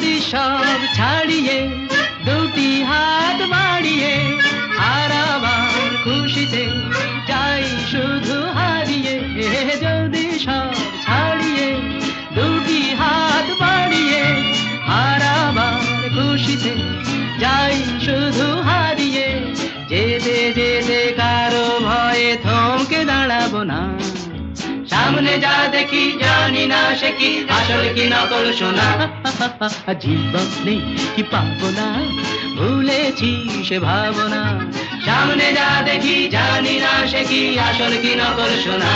সব ছাড়িয়ে, দুটি হাত বাড়িয়ে আর আবার খুশিতে চাই শুধু হারিয়ে। যদি সব ছাড়িয়ে, দুটি হাত বাড়িয়ে আর আবার খুশিতে যাই শুধু হারিয়ে। যেতে যেতে কারও ভয়ে থমকে দাঁড়াবো না। সামনে যা দেখি জানি না সে কি, আসল কি নকল শোনা? জীবন নেই কি পাবো না, ভুলেছি সে ভাবনা। সামনে যা দেখি জানি না সে কি, আসল কি নকল শোনা?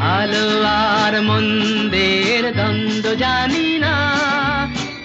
ভালো আর মন্দের দ্বন্দ্ব জানি না।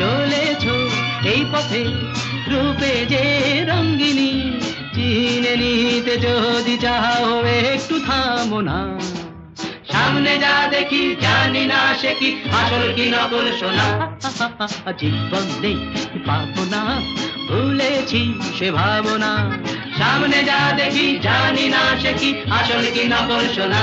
চলেছ এই পথে রূপে যে রঙ্গিনী চিনে নিতে যদি চাও, একটু থামো না। সামনে যা দেখি, জানি না সে কি, আসল কি নকল শোনা জীবন নেই পাবো না, ভুলেছি সে ভাবনা। সামনে যা দেখি, জানি না সে কি, আসল কি নকল শোনা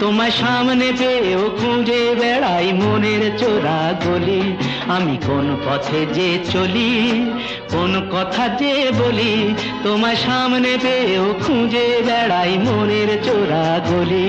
তোমার সামনে পেয়েও খুঁজে বেড়াই মনের চোরা গলি। আমি কোন পথে যে চলি, কোন কথা যে বলি, তোমার সামনে পেয়েও খুঁজে বেড়াই মনের চোরা গলি।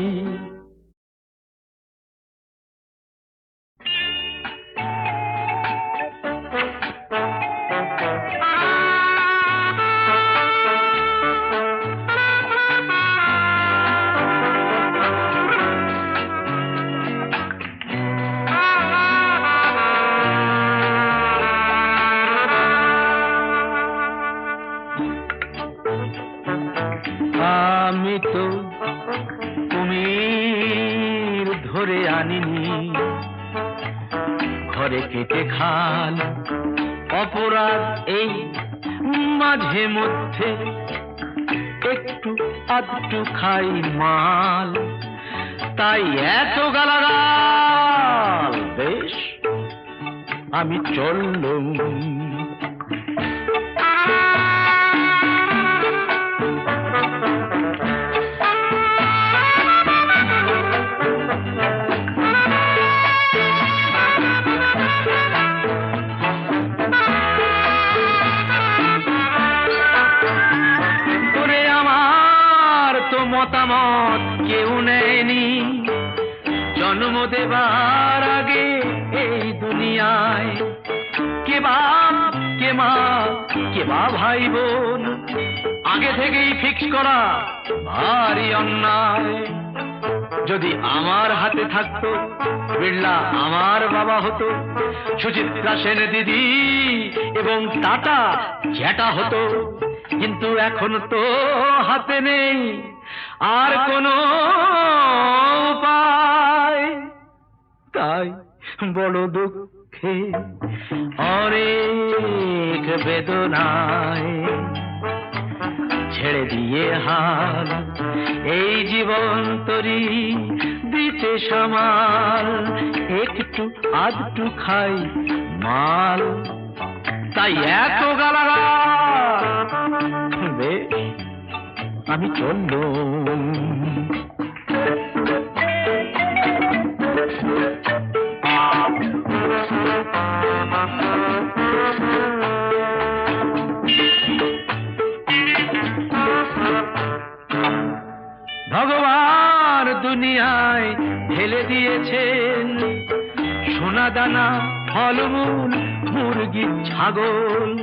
মধ্যে একটু আধটু খাই মাল। তাই এত গালাগাল। বেশ আমি চললুম। দেবার আগে এই দুনিয়ায়। কে বাপ, কে মা, কে বা ভাই বোন, আগে থেকেই ফিক্স করা ভারী অন্যায়। যদি আমার হাতে থাকতো, বিড়লা আমার বাবা হতো, সুচিত্রা সেন দিদি এবং টাটা জ্যাটা হতো। কিন্তু এখন তো হাতে নেই, আর কোনো উপায়। তাই বড় দুঃখে অনেক বেদনায় ছেড়ে দিয়ে হাল এই জীবন তরি দিতে সামাল, একটু আধটু খাই মাল। তাই এত গালাগাল, বেশ, আমি চললুম। দুনিয়ায় ঢেলে দিয়েছেন। সোনা দানা ফলমূল মুরগি ছাগল।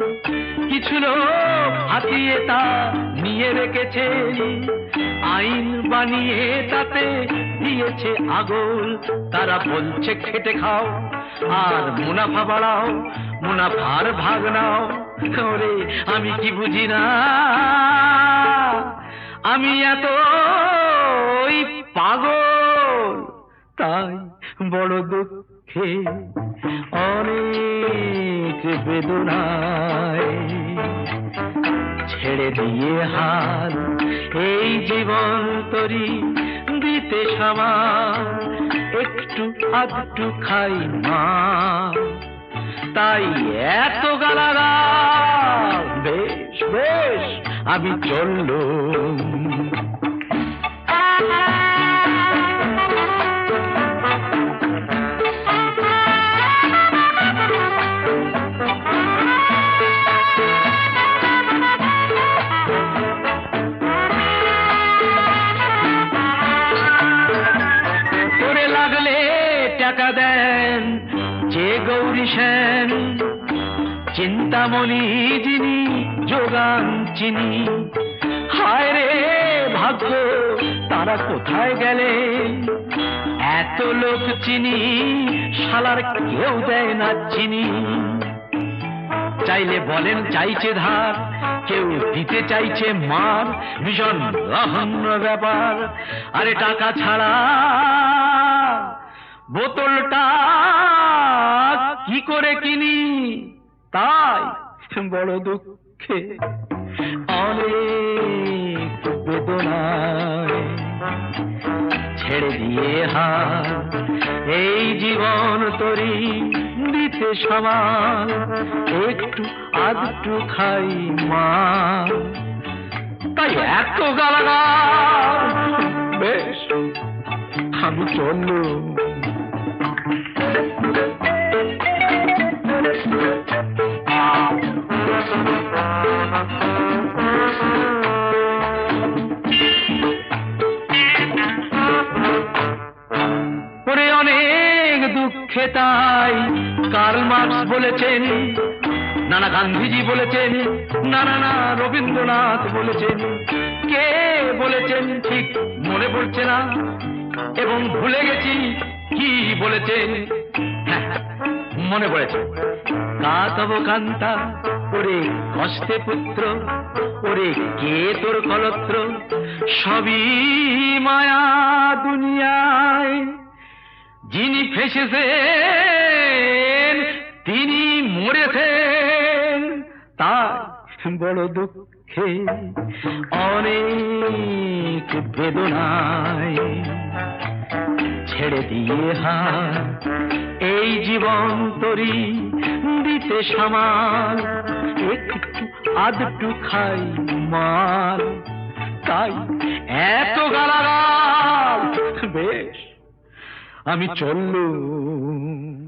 কিছু লোক হাতিয়ে তা নিয়ে রেখেছেন। আইন বানিয়ে তাতে দিয়েছে আগল। তারা বলছে, খেটে খাও আর মুনাফা বাড়াও, মুনাফার ভাগ নাও। ওরে, আমি কি বুঝি না? আমি এত পাগল। তাই বড় দুঃখে অনেক বেদনায় ছেড়ে দিয়ে হাল এই জীবন তরি দিতে সামাল একটু আধটু খাই মা। তাই এত গালাগাল, বেশ বেশ, আমি চললুম। চিন্তামণি যিনি, যোগান চিনি। হায় রে ভাগ্য, তার কোথায় গেলেন এত লোক চিনি, শালার কেউ দেয় না চিনি। চাইলে বলেন চাইছে ধার, কেউ দিতে চাইছে মার। ভীষণ রহন্য ব্যাপার, আরে টাকা ছাড়া বোতলটা কি করে কিনি? তাই বড় দুঃখে, অনেক বেদনায় ছেড়ে দিয়ে হাত এই জীবন তরি দিতে সমান একটু আধটু খাই মা। তাই এত গালাগাল, বেশ আমি চললুম ওরে অনেক বলেছেন নানা গান্ধীজি বলেছেন নানা না রবীন্দ্রনাথ বলেছেন। কে বলেছেন ঠিক মনে পড়ছে না এবং ভুলে গেছি কি বলেছেন। হ্যাঁ, মনে পড়েছে। কাতব কান্তা ওরে কষ্টে পুত্র, ওরে কে তোর কলত্র? সবই মায়া দুনিয়ায়। যিনি ফেসেছেন, তিনি মরেছেন তাই বড় দুঃখে অনেক বেদনায় ছেড়ে দিয়ে হাত এই জীবন তরি দিতে সামাল। একটু আধটু খাই মাল। তাই এত গালাগাল। বেশ, আমি চললুম।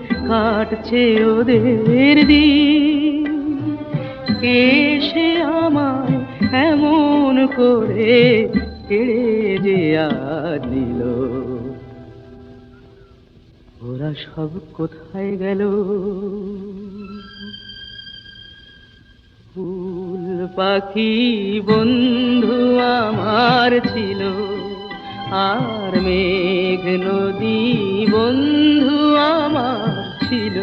কাটছে ওদের দিন। কে সে আমায় এমন করে কেড়ে যে নিল। ওরা সব কোথায় গেল? ফুল পাখি বন্ধু আমার ছিল। আর মেঘ নদী বন্ধু আমার ছিল।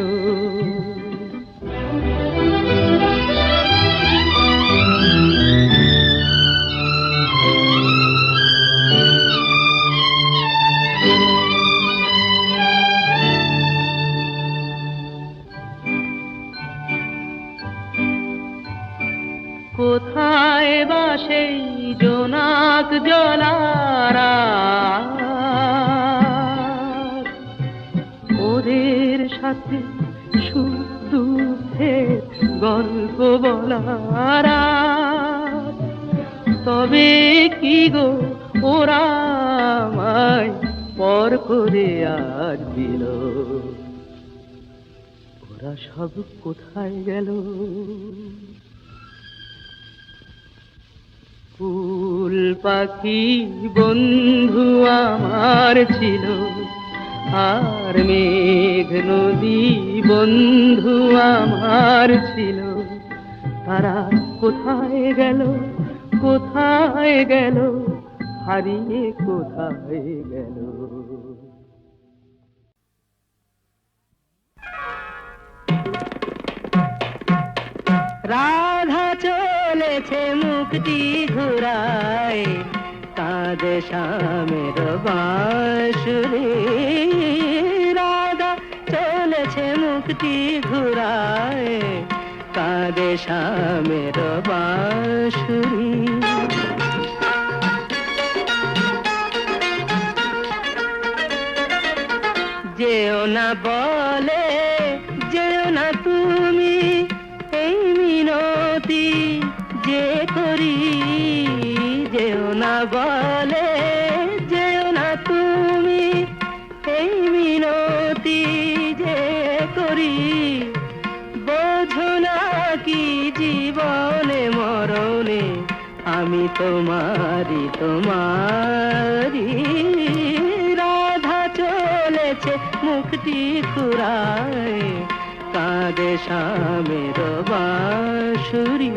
কোথায় বা সেই জোনাক জলারা কি গো? ওরা আমায় পর করে আর দিল। ওরা সব কোথায় গেল? ফুল পাখি বন্ধু আমার ছিল, আর মেঘ নদী বন্ধু আমার ছিল। তারা কোথায় গেল? কোথায় গেল? হারিয়ে কোথায় গেল? রাধা চলেছে মুক্তি ঘুরায় কাঁদে শ্যামের বাঁশুরি। রাধা চলেছে মুক্তি ঘুরায় কাঁদে শ্যামের বাঁশুরি। যেও না বলে, যেও না তুমি এই মিনতি যে করি, যেও না বলে তোমারি তোমারি। রাধা চলেছে মুক্তি খুরায় কাঁদে স্বামীর বাঁশুরি।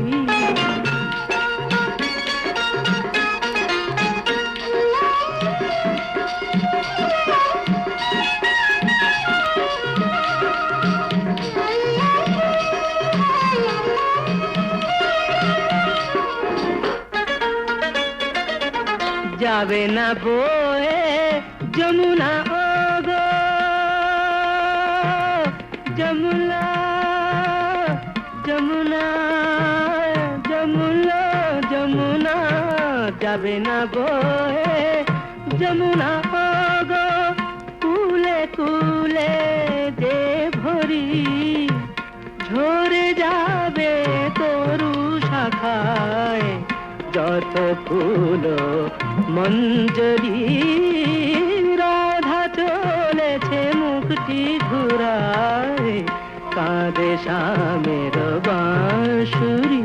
आवे न बोए जमुना ओ गो। जमुना जमुना जमुना जमुना जावे न बोए जमुना মঞ্জরি, রাধা চলেছে মুক্তি ঘুরায়, কাঁদে শ্যামের বাঁশুরি।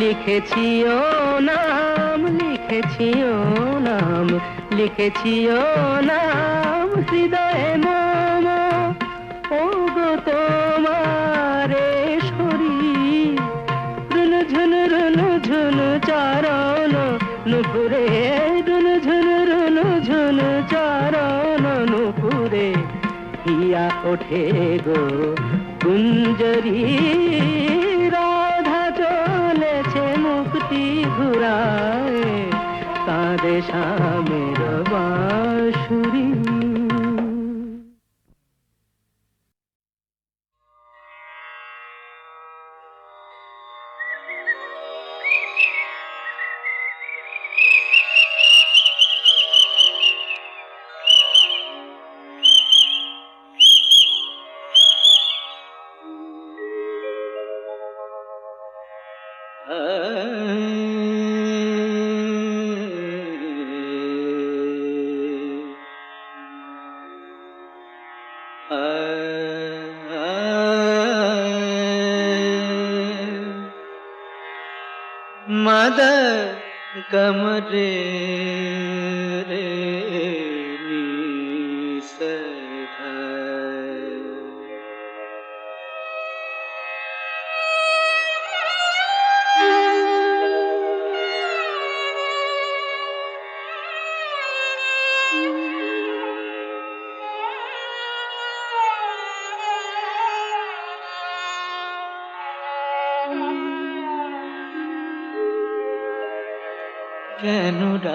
লিখেছি ও নাম লিখেছি ও নাম লিখেছি ও নাম, হৃদয়ে মম ওঠে গো। কুঞ্জরি রাধা চলেছে মুক্তি ঘুরায়। কাঁদে স্বামের कमरे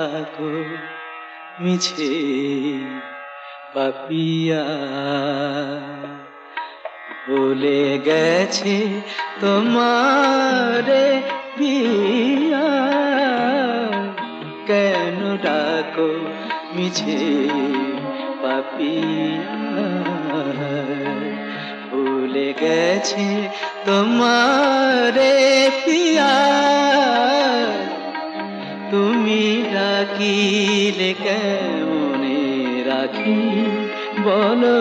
ডাকো মিছে পাপিয়া ভুলে গেছে তোমারে কেন ডাকো মিছে পাপিয়া ভুলে গেছে তোমারে পিয়া ডাকিলে কেমনে রাখি? বলো,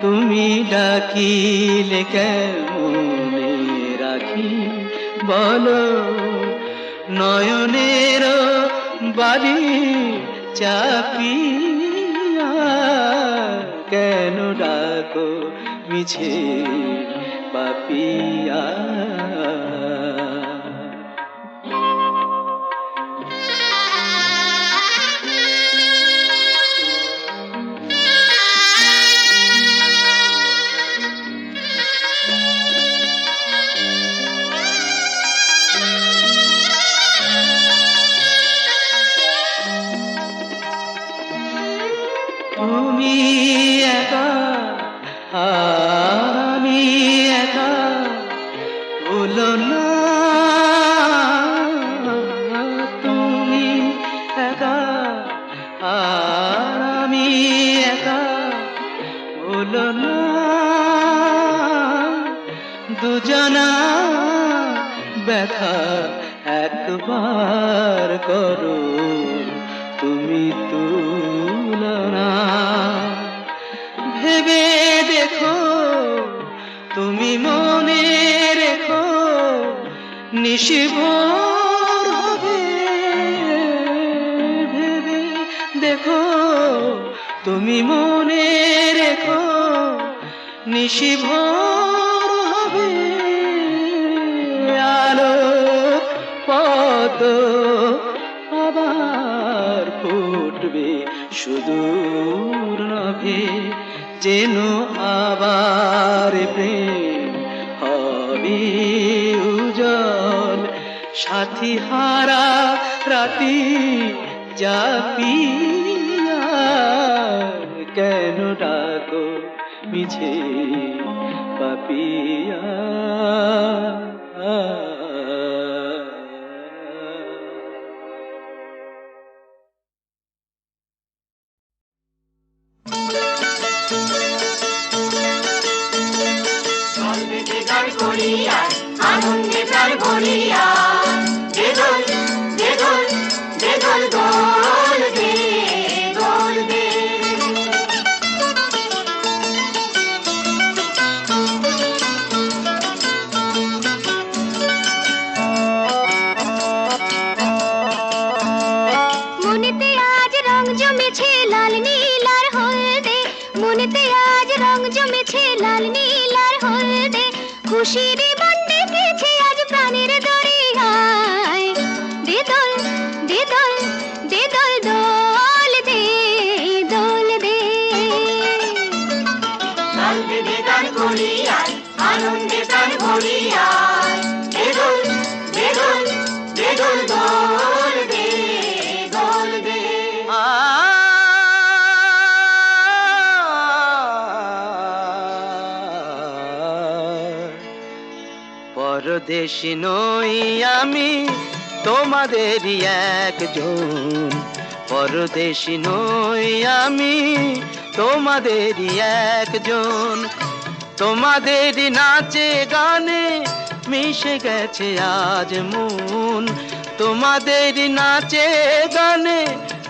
তুমি ডাকিলে কেমনে রাখি? বলো, নয়নের বাড়ি চাপিয়া কেন ডাকো মিছে পাপিয়া দেখো, তুমি মনে রেখো নিশিভোর হবে আলো পদ আবার ফুটবে সুদূর নভে, যেন আবার প্রেম হবে উজল সাথী হারা রাতি জাপিয়া কেন ডাকো মিছে পাপিয়া? আনন্দে ভরিয়া পরদেশি নই আমি, তোমাদেরই একজন। পরদেশি নই আমি, তোমাদেরই একজন। তোমাদের নাচে গানে মিশে গেছে আজ মন। তোমাদের নাচে গানে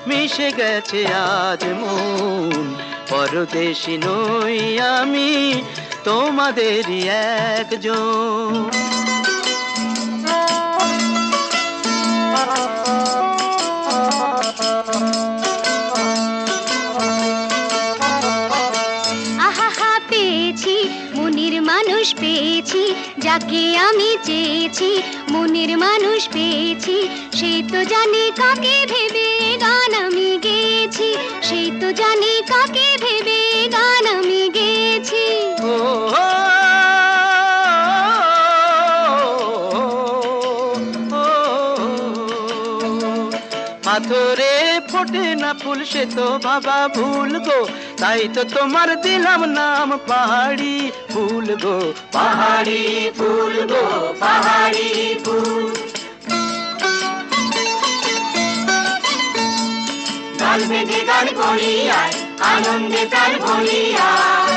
মিশে গেছে আজ মন। পরদেশি নই আমি, তোমাদেরই একজন। যাকে আমি চেয়েছি, মনের মানুষ পেয়েছি, সে তো জানে কাকে ভেবে গান আমি গেয়েছি, সে তো জানে কাকে ভেবে গান আমি গেয়েছি। পাথরে ফোটে না ফুল, সে তো বাবা ভুল গো। তাই তো তোমার দিলাম নাম পাহাড়ি ফুল গো, পাহাড়ি ফুল গো, পাহাড়ি ফুল। গান করিয়ায়, আনন্দে তার ভরিয়ায়।